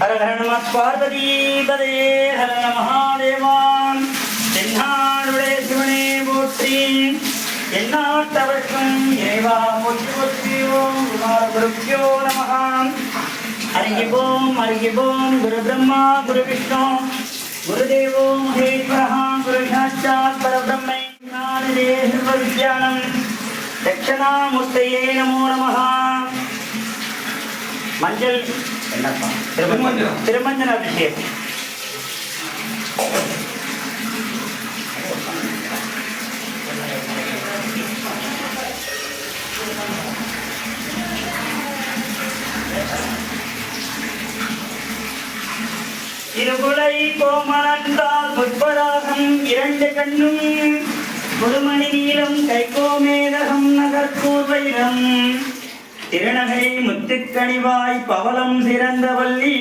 ஹர ஹர நம பார்வதி பதையே ஹர நம மகாதேவான். தென்னாடுடைய சிவனே போற்றி. எந்நாட்டவர்க்கும் இறைவா போற்றி போற்றி ஓம் குமார குருப்பியோ நமகாம் ஹரிகிபோம் ஹரிகிபோம் குரு பிரம்மா குரு விஷ்ணு. குருதேவோ குரு சாட்சாத் பரபிரம்மை வித்யானம் நமோ மஞ்சள் என்னப்பா திருமஞ்சனம் திருமஞ்சன அபிஷேகம் இருகுலை கோமலன்றால் புஷ்பராகம் இரண்டு கண்ணும் முழுமணி நீளம் கைகோமேதகம் நகர்கூர்வைரம் திருநகை முத்துக்கணிவாய் பவளம் சிறந்த வள்ளி.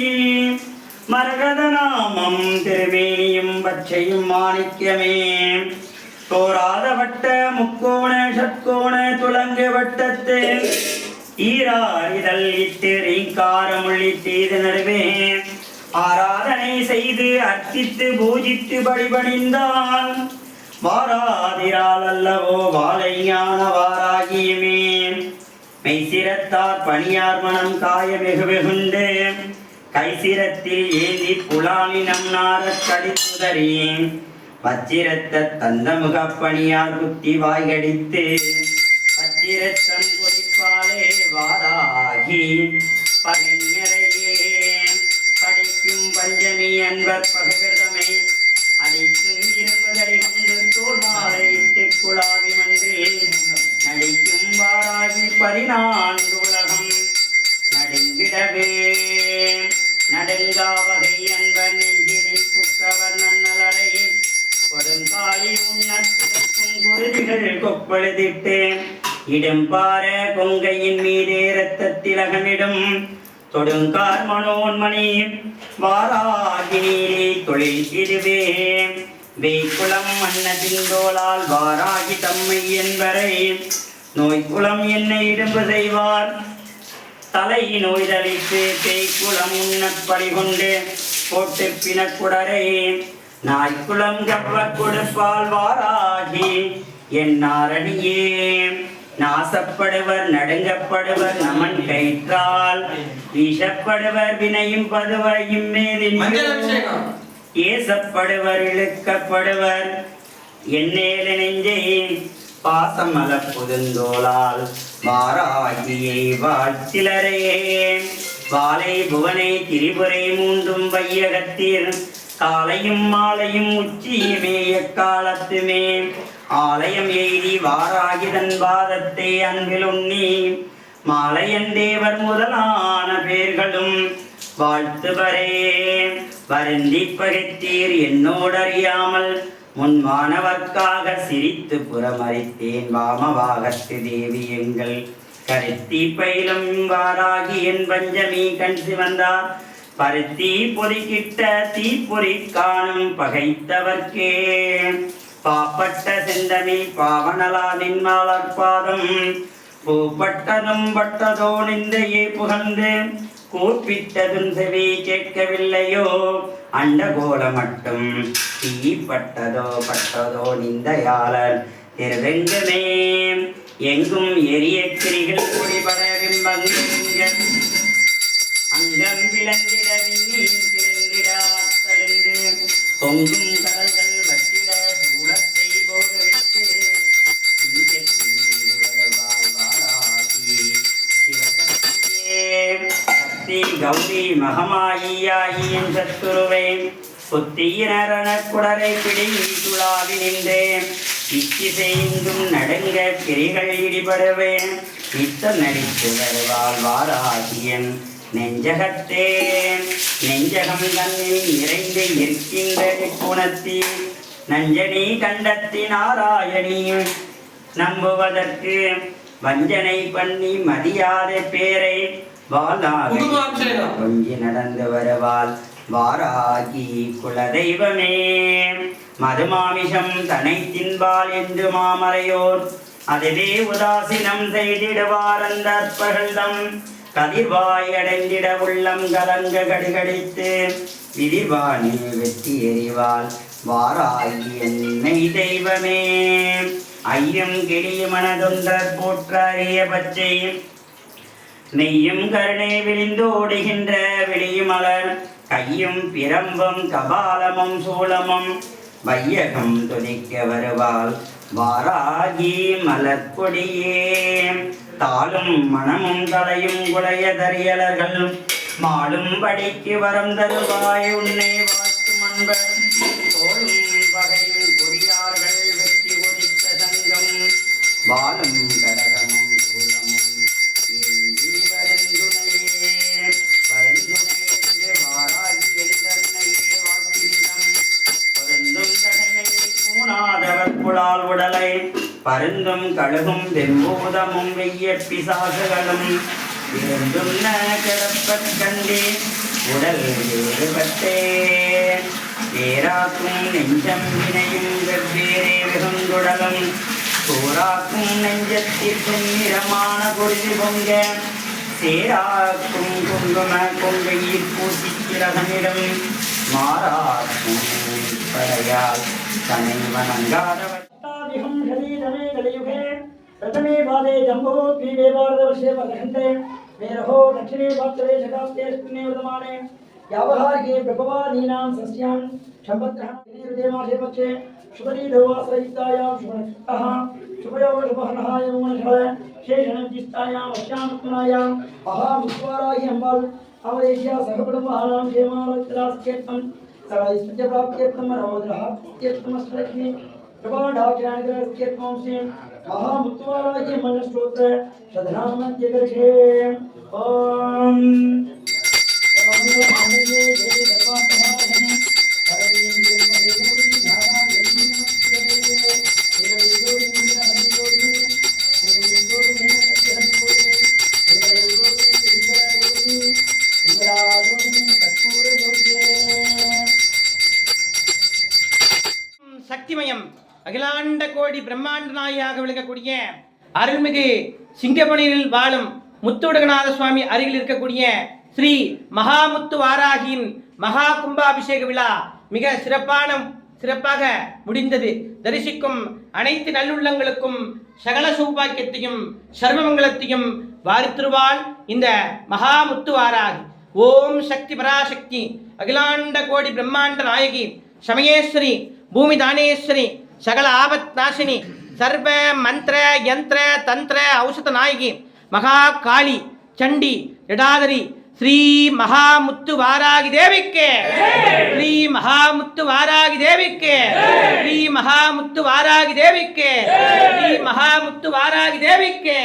மரகத நாமம் திருமேனியும் பச்சையும் மாணிக்கமே. தோராத வட்ட முக்கோண ஷட்கோண துலங்கு வட்டத்து. ஈரார் இதழ் இட்டு ரீங்காரமுள்ளி செய்து நடுவே. ஆராதனை செய்து அர்ச்சித்து பூஜித்து வழிபணிந்தால் வாராதிரால் அல்லவோ வாழையான வாராகியுமே. மெய்சிரத்தார் பணியார் மனம் காய வெகு வெகுண்டு. கைசிரத்தில் ஏந்தி புலாலினம் நாரக் கடித்துதறி. வச்சிரத்த தந்த முகப்பணியார் குத்தி வாய்கடித்து. பச்சிரத்தம் கொதிப்பாலே வாராகி பகைஞரையே. படிக்கும் பஞ்சமி அன்பர் பகவிரதமை வாராகி உலகம் நடுங்கிடவே. நடுங்கா வகை அன்பர் நெஞ்சினில் புக்கவர் நன்னலரை கொடுங்காலி உன்னத்திற்கும் குருதிகள் கொப்பழுதிட்டு இடும்பார கொங்கையின் மீதே ரத்தத்திலகமிடும் தொடுங்கார் மனோன்மணி வாராகினீரே நீரே தொழில் இதுவே வேய்க்குளம் மன்னதிந்தோளால் வாராகி தம்மை என்பரை நோய்க்குளம் என்னை இடும்பு செய்வார். தலை நோய்தளித்து தேய்க்குளம் உண்ணப்படி கொண்டு போட்டு பிணக்குடரை. நாய்க்குளம் கவ்வ கொடுப்பால் வாராகி என் நாரணியே. நாசப்படுவர் நடுங்கப்படுவர் நமன் கயிற்றால். வீசப்படுவர் வினையும் பதுவையும் மேதின் ஏசப்படுவர் இழுக்கப்படுவர். என்னேல நெஞ்சை பாசமல புதுந்தோளால் வாராகியை வாழ்த்திலரே வாலை புவனை திரிபுரை மூன்றும் வையகத்தீர் காலையும் மாலையும் உச்சியுமே எக்காலத்துமே. ஆலயம் எய்தி வாராகிதன் பாதத்தை அன்பில் உண்ணி மாலையன் தேவர் முதலான பேர்களும் வாழ்த்துவரே. வருந்தி பகைத்தீர் என்னோடறியாமல் முன் மாணவர்க்காக சிரித்து புறமறித்தேன் வாமவாகத்து தேவி எங்கள். கருத்தி பயிலும் வாராகி என் பஞ்சமி கண் சிவந்தார். பருத்தி பொறிக்கிட்ட தீப்பொறி காணும் பகைத்தவர்க்கே. பாப்பட்ட செந்தமி பாவனலா நின்மாலர் பாதம் பூப்பட்டதும் பட்டதோ நிந்தையே புகழ்ந்து கூப்பிட்டதும் செவி கேட்கவில்லையோ? அண்டகோல மட்டும் தீப்பட்டதோ பட்டதோ நிந்தையாளன் திருவெங்கமே. எங்கும் எரிய கிரிகள் குடிபட விம்பங்க அங்கம் விளங்கிட விண்ணீன் திறந்திட ஆத்தலிந்து பொங்கும் சக்தி கௌரி மகமாயியாயின் சத்துருவே புத்தியினரண குடரை பிடி துளாவி நின்றேன். இச்சி செய்தும் நடுங்க கிரிகள் இடிபடவே நித்தம் நடித்து வருவாள் வாராகியன் நெஞ்சகத்தே நெஞ்சகம் தன்னில் நிறைந்து இருக்கின்ற குணத்தி நஞ்சனி கண்டத்தி நாராயணி நம்புவதற்கு வஞ்சனை பண்ணி மதியாத பேரை கொஞ்சி நடந்து வருவாள் வாராகி குலதெய்வமே. மதுமாமிஷம் தனை தின்பால் என்று மாமறையோர். அதுவே உதாசீனம் செய்திடுவார் அந்த அற்பகள்தம் கதிர்வாய் அடைந்திட உள்ளம் கலங்க கடுகடித்து. விதிர்வாணி வெட்டி எறிவாள் வாராகி என்னை தெய்வமே. ஐயம் கிளிய மனதொன்றற் போற்ற அரிய பச்சை. நெய்யும் கருணை விழிந்தோடுகின்ற விழியுமலர் கையும் பிரம்பும் கபாலமும் சூலமும் வையகம் துதிக்க வருவாள். வாராகி மலர்கொடியே தாளும் மனமும் தலையும் குடைய தரியலர்கள் மாடும் படிக்கு வரம் தருவாய். உன்னை வாழ்த்து அன்பர் பூணாதவர் உடலை பருந்தும் கழுகும் வெம்பூதமும் வெய்ய பிசாசுகளும் இருந்தும் கிடப்பற் கண்டே உடல் வேறுபட்டே வேறாக்கும் நெஞ்சம் வினையும் வெவ்வேறே வெகுந்துடலும் சோராக்கும் நெஞ்சத்திற்கும் நிறமான பொருதி பொங்க. சேராக்கும் குங்கும கொங்கையில் பூசி கிழகனிடம் மாறாக்கும் प्रथमे पादे जम्बो द्वीपे भारतवर्षे प्रदर्शन्ते मेरहो दक्षिणे भारतदेश कास्ते स्पुण्ये वर्धमाने व्यावहारिके प्रभवादीनां सस्यान् क्षम्पत्रः हृदयमाशे पक्षे शुभरीधवासरयुक्तायां शुभनक्षत्रः शुभयोगशुभहनः यमनशः शेषणजिष्टायाम् अश्यामुत्मनायाम् महामुत्वाराहि अम्बाल् अवदेश्या सहकुटुम्बानां क्षेमालोचरास्केत्वम् सर्वैश्वर्यप्राप्त केत्तमरहोदरः ओम प्रभाढाख्यानग्रहस्केत्तमंसि महामुत्वाराह्य मनस्तोत्र सधनामन्त्यगर्षे ॐ सर्वमेव பிரம்மாண்ட நாயாக விளங்கக்கூடிய அருள்மிகு சிங்கமணியில் வாழும் முத்துடகநாத சுவாமி அருகில் இருக்கக்கூடிய ஸ்ரீ மகாமுத்து வாராகியின் மகா கும்பாபிஷேக விழா மிக சிறப்பான சிறப்பாக முடிந்தது. தரிசிக்கும் அனைத்து நல்லுள்ளங்களுக்கும் சகல சௌபாக்கியத்தையும் சர்வமங்கலத்தையும் வாரித்திருவாள் இந்த மகாமுத்து வாராகி. ஓம் சக்தி பராசக்தி. அகிலாண்ட கோடி பிரம்மாண்ட நாயகி. சமயேஸ்வரி. பூமி தானேஸ்வரி. சகல ஆபத் நாசினி சர்வ மந்திர யந்திர தந்திர ஔஷத நாயகி மகா காளி சண்டி ஜடாதரி ஸ்ரீ மகாமுத்து வாராகி தேவிக்கு ஸ்ரீ மகாமுத்து வாராகி தேவிக்கு ஸ்ரீ மகாமுத்து வாராகி தேவிக்கு ஸ்ரீ மகாமுத்து வாராகி தேவிக்கு